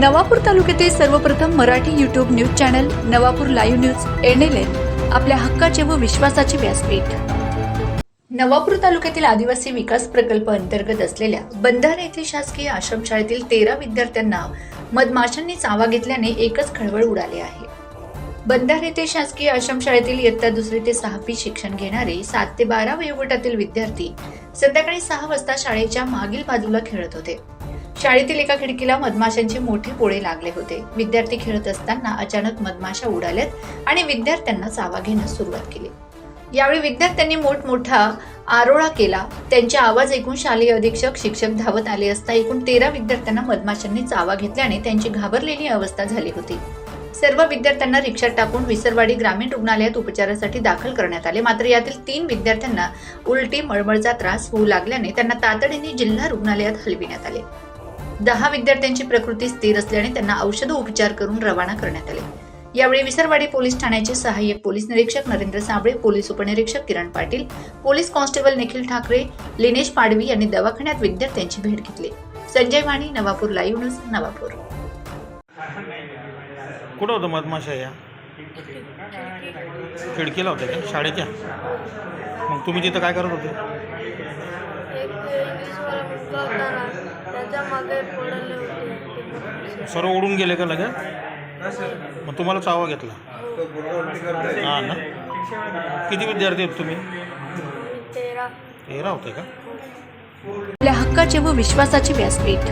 नवापूर तालुक्यातील सर्वप्रथम Marathi YouTube news channel Navapur live news N L N आपल्या हक्काचे व विश्वासाचे व्यासपीठ. नवापूर तालुक्यातील आदिवासी विकास प्रकल्प अंतर्गत असलेल्या बंधारा येथील शासकीय आश्रमशाळेतील तेरा विद्यार्थ्यांना मधमाशांनी चावा घेतल्याने एकच खळबळ उडाली आहे. बंधार येथे शासकीय आश्रमशाळेतील इयत्ता दुसरी ते सहावी शिक्षण घेणारे सात ते बारा वयोगटातील विद्यार्थी संध्याकाळी सहा वाजता शाळेच्या मागील बाजूला खेळत होते. शाळेतील एका खिडकीला मधमाशांचे मोठे पोळे लागले होते. विद्यार्थी खेळत असताना अचानक मधमाशा उडाल्यात आणि विद्यार्थ्यांना चावा घेण्यास सुरुवात केली. यावेळी विद्यार्थ्यांनी मोठमोठा आरोळा केला. त्यांचे आवाज ऐकून शालेय अधीक्षक शिक्षक धावत आले असता एकूण तेरा विद्यार्थ्यांना मधमाशांनी चावा घेतल्याने त्यांची घाबरलेली अवस्था झाली होती. सर्व विद्यार्थ्यांना रिक्षात टाकून विसरवाडी ग्रामीण रुग्णालयात उपचारासाठी दाखल करण्यात आले. मात्र यातील तीन विद्यार्थ्यांना उलटी मळमळचा त्रास होऊ लागल्याने त्यांना तातडीने जिल्हा रुग्णालयात हलविण्यात आले. दहा विद्यार्थ्यांची प्रकृती स्थिर असल्याने त्यांना औषध उपचार करून रवाना करण्यात आले यावेळी विसरवाडी पोलीस ठाण्याचे सहाय्यक पोलीस निरीक्षक नरेंद्र साबळे पोलीस उपनिरीक्षक किरण पाटील पोलीस कॉन्स्टेबल निखिल ठाकरे लिनेश पाडवी यांनी दवाखान्यात विद्यार्थ्यांची भेट घेतली संजय माणी नवापूर लाईव्ह न्यूज नवापूर कुठं होतं मधमाशा या खिडकीला होत्या का शाळेच्या मग तुम्ही तिथं काय करत होते मागे पडले होते सर्व उडून गेले का लगेच? मग तुम्हाला चावा घेतला. हां ना. किती विद्यार्थी आहेत तुम्ही? तेरा. तेरा होते का? आपल्या हक्काचे व विश्वासाचे व्यासपीठ.